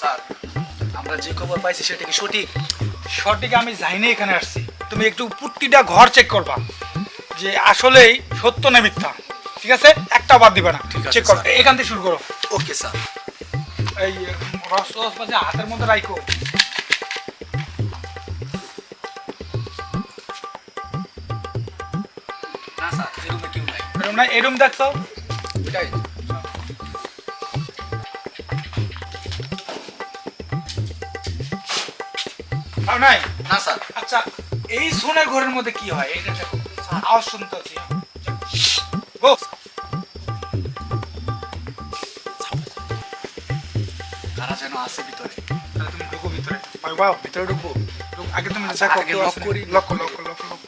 Sir আমরা যে খবর পাইছি সেটা কি সঠিক? সঠিক আমি যাইনি এখানে আসছি। তুমি একটু প্রতিটা ঘর চেক করবা যে আসলেই সত্য না মিথ্যা। ঠিক আছে? একটা বাদ দিবে না ঠিক আছে, চেক করো। স্যার। এখান থেকে শুরু করো। Okay sir. এই রস রস বাজে হাতের মধ্যে রাখো না স্যার এরকম কেউ নাই। এরকম না এরকম দেখছ? এটাই। নাই? না স্যার। আচ্ছা এই সোনার ঘরের মধ্যে কি হয়? এটা দেখো আওয়াজ শুনতে গো। কারা যেন আছে ভিতরে? তাহলে তুমি ঢুকো ভিতরে। বাবা ভিতরে ঢুকবো আগে তুমি কেউ lock আছে করি। লক লক লক লক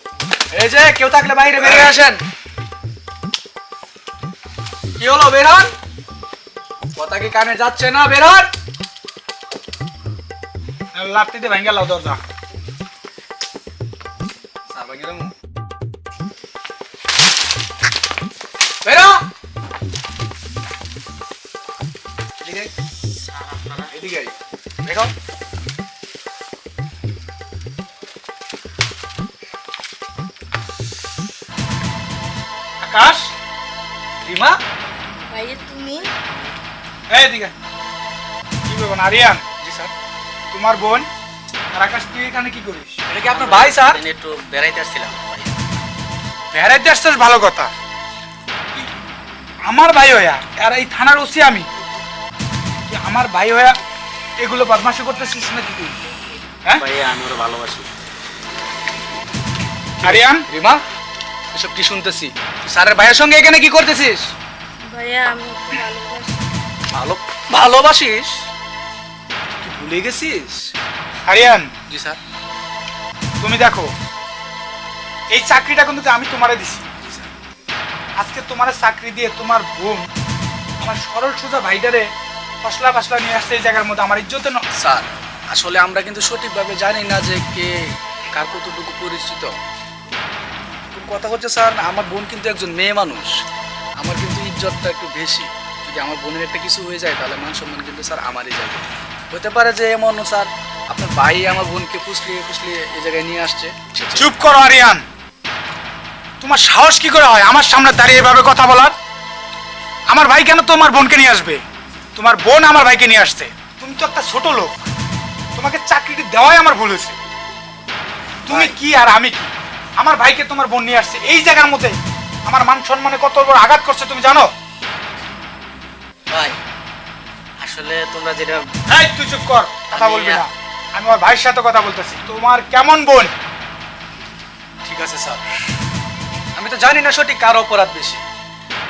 এই যে কেউ থাকলে বাইরে বেরিয়ে আসেন। কি হলো বেরন কথা কি কানে যাচ্ছে না বেরন দিয়ে ভাঙ্গা লাও দরজা। বেরো! এদিকে। দেখো। আকাশ রিমা? ভাইয়া তুমি? এই দিকে কি করব আরিয়ান? তোমার বোন আর আকাশ তুই এখানে কি করিস? এটা কি আপনার ভাই স্যার? একটু বেড়াইতে আসছিলাম। ভাই বেড়াইতে আসছিস ভালো কথা। আমার ভাই হইয়া আর এই থানার ওসি আমি তুই আমার ভাই হইয়া এগুলো বদমাশি করতেছিস নাকি তুই? হ্যাঁ? ভাই আমি ওরা ভালোবাসি। আরিয়ান? রিমা এসব কি শুনতেছি? স্যারের ভাইয়ের সঙ্গে এখানে কি করতেছিস? ভাইয়া আমি ভালোবাসি। ভালো ভালোবাসিস? ভুলে গেছিস আরিয়ান জি স্যার। তুমি দেখো এই চাকরিটা কিন্তু আমি তোমারে দিছি। আজকে তোমার চাকরি দিয়ে তোমার বোন আমার সরল সোজা ভাইটারে ফসলা ফসলা নিয়ে আসছে এই জায়গার মধ্যে আমার ইজ্জতে ন স্যার আসলে আমরা কিন্তু সঠিকভাবে জানি না যে কে কার কতটুকু পরিচিত। কথা হচ্ছে স্যার আমার বোন কিন্তু একজন মেয়ে মানুষ। আমার কিন্তু ইজ্জতটা একটু বেশি। যদি আমার বোনের একটা কিছু হয়ে যায় তাহলে মান সম্মান কিন্তু স্যার আমারই যাবে। হতে পারে যে এমন স্যার। আপনার ভাই আমার বোনকে ফুসলিয়ে ফুসলিয়ে এই জায়গায় নিয়ে আসছে। চুপ করো আরিয়ান। তোমার সাহস কি করে হয় আমার সামনে দাঁড়িয়ে এভাবে কথা বলার? আমার ভাই কেন তোমার বোনকে নিয়ে আসবে? তোমার বোন আমার ভাইকে নিয়ে আসছে। তুমি তো একটা ছোট লোক। তোমাকে চাকরিটি দেওয়াই আমার ভুল হয়েছে। তুমি কি আর আমি কি? আমার ভাইকে তোমার বোন নিয়ে আসছে। এই জায়গার মধ্যে আমার মান সম্মানে কত বড় আঘাত করছে তুমি জানো? ভাই আসলে তোমরা যেটা এই তুই চুপ কর কথা বলবি না। আমি আমার ভাইয়ের সাথে কথা বলতেছি। তোমার কেমন বোন? ঠিক আছে স্যার। আমি তো জানি না সঠিক কার অপরাধ বেশি।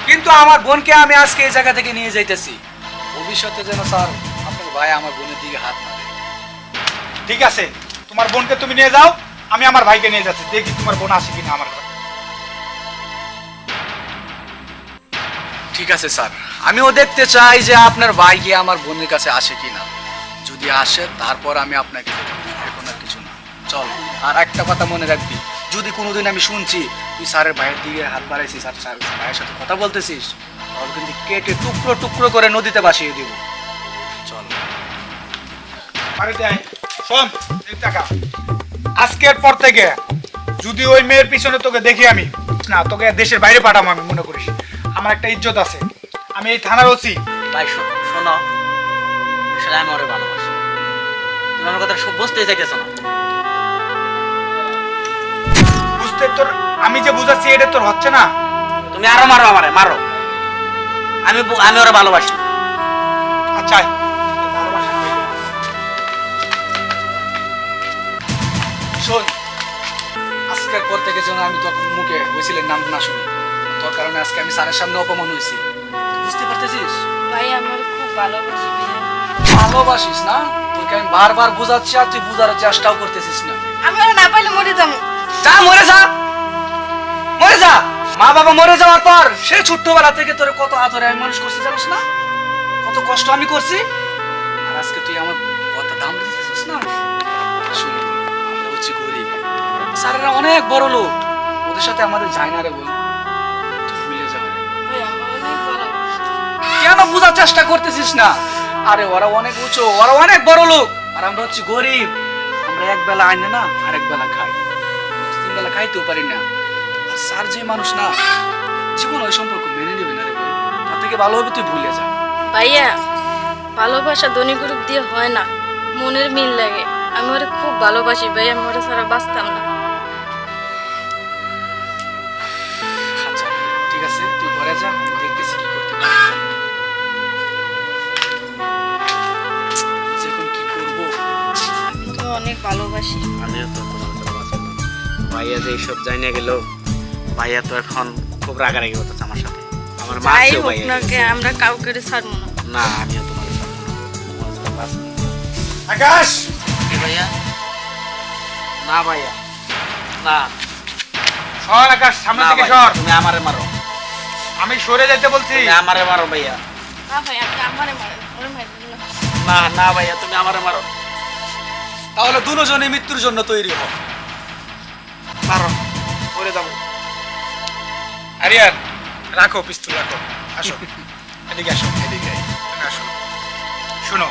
কিন্তু আমার বোনকে আমি আজকে এই জায়গা থেকে নিয়ে যাইতেছি। ভবিষ্যতে যেন স্যার আপনার ভাই আমার বোনের দিকে হাত না দেয়। ঠিক আছে তোমার বোনকে তুমি নিয়ে যাও আমি আমার ভাইকে নিয়ে যাচ্ছি। দেখি তোমার বোন আসে কিনা আমার কাছে। ঠিক আছে, স্যার। আমিও দেখতে চাই যে আপনার ভাই গিয়ে আমার বোনের কাছে আসে কিনা যদি আসে, তারপর আমি আপনাকে কিছু না। চল, আর একটা কথা মনে রাখবি। যদি কোনোদিন আমি শুনছি, তুই স্যারের ভাইয়ের দিকে হাত বাড়াইছিস আর স্যার ভাইয়ের সাথে কথা বলতেছিস, তাহলে কিন্তু কেটে টুকরো টুকরো করে নদীতে ভাসিয়ে দিব। চল। আজকের পর থেকে যদি ওই মেয়ের পিছনে তোকে দেখি আমি, না, তোকে দেশের বাইরে পাঠাবো আমি, মনে করিস। আমার একটা ইজ্জত আছে। আমি এই থানার ওসি। ভাই শোনো আসলে আমি ওরা ভালোবাসি। তুমি আমার কথা সব বুঝতেই চাইতেছো না। বুঝতে তোর আমি যে বুঝাচ্ছি এটা তোর হচ্ছে না? তুমি আরও মারো আমারে মারো। আমি আমি ওরা ভালোবাসি। আচ্ছা। শোন আজকের পর থেকে যেন আমি তখন মুখে হয়েছিলেন নাম না শুনি। কারণে আজকে আমি স্যারের সামনে অপমান হয়েছি। বুঝতে পারতেছিস? ভাই আমার খুব ভালোবাসি ভালোবাসিস না? তোকে আমি বারবার বুঝাচ্ছি আর তুই বুঝার চেষ্টাও করতেছিস না। আমি ওরা না পাইলে মরে যাব। যা মরে যা! মরে যা! মা বাবা মরে যাওয়ার পর সে ছোট্টবেলা থেকে তোর কত আদরে আমি মানুষ করছি জানিস না? কত কষ্ট আমি করছি। আর আজকে তুই আমার কত দাম দিতেছিস না? শুন আমরা হচ্ছি গরিব। স্যারেরা অনেক বড় লোক। ওদের সাথে আমাদের যায় না রে বল কেন বোঝার চেষ্টা করতেছিস না। আরে, ওরা অনেক উঁচু, ওরা অনেক বড় লোক। আর আমরা হচ্ছে গরিব। আমরা এক বেলা আইনে না আর এক বেলা খাই। তিন বেলা খাইতেও পারি না। আর স্যার যে মানুষ না, জীবন ওই সম্পর্ক মেনে নেবে না রে তার থেকে ভালো হবে তুই ভুলে যা। ভাইয়া, ভালোবাসা ধনী গ্রুপ দিয়ে হয় না। মনের মিল লাগে। আমি ওরে খুব ভালোবাসি ভাইয়া, আমি ওরে ছাড়া বাঁচতাম না। ভালোবাসি। আমিও তো তোমার ভালোবাসি। ভাইয়া যে এইসব জানি না গেল ভাইয়া তো এখন খুব রাগারাগি আমার সাথে। আমার যাই হোক ভাইয়া না কে আমরা কাউকে ছাড়বো না। না আমিও তোমার। আকাশ! কি ভাইয়া? না ভাইয়া। না। সর আকাশ সামনে থেকে সর। তুমি আমারে মারো। আমি সরে যেতে বলছি। তুমি আমারে মারো ভাইয়া। না ভাই আপনি আমারে মারেন না না ভাইয়া তুমি আমারে মারো। তাহলে দুজনে মৃত্যুর জন্য তৈরি হ মারো করে যাব। আরিয়ান রাখো পিস্তল রাখো। আসো। এদিকে আসো। এদিকে আসো। শোনো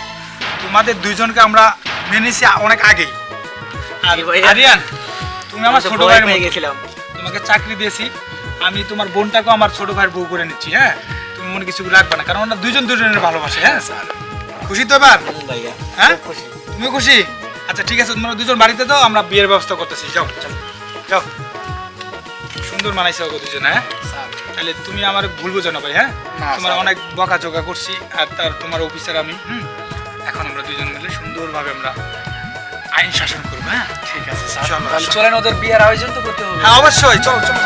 তোমাদের দুইজনকে আমরা মেনেছি অনেক আগেই। আর আরিয়ান তুমি আমার ছোট পেয়ে মতো। গেছিলাম। তোমাকে চাকরি দিয়েছি। আমি তোমার বোনটাকেও আমার ছোট ভাইয়ের বউ করে নিচ্ছি হ্যাঁ? তুমি মনে কিছু রাখবে না কারণ ওরা দুইজন দুজনের ভালোবাসে হ্যাঁ স্যার? খুশি তো এবার? হ্যাঁ? তুমি খুশি? আচ্ছা ঠিক আছে তোমরা দুজন বাড়িতে দাও আমরা বিয়ের ব্যবস্থা করতেছি। যাও চলো যাও। সুন্দর মানাইছে ওকে দুজন হ্যাঁ? তাহলে তুমি আমার ভুল বোঝো না ভাই হ্যাঁ? তোমার। অনেক বকাঝকা করছি আর তার তোমার অফিসার আমি হুম? এখন আমরা দুজন মিলে সুন্দরভাবে আমরা আইন শাসন করব হ্যাঁ? ঠিক আছে। চলেন ওদের বিয়ের আয়োজন তো করতে হবে। হ্যাঁ অবশ্যই চলো চলো।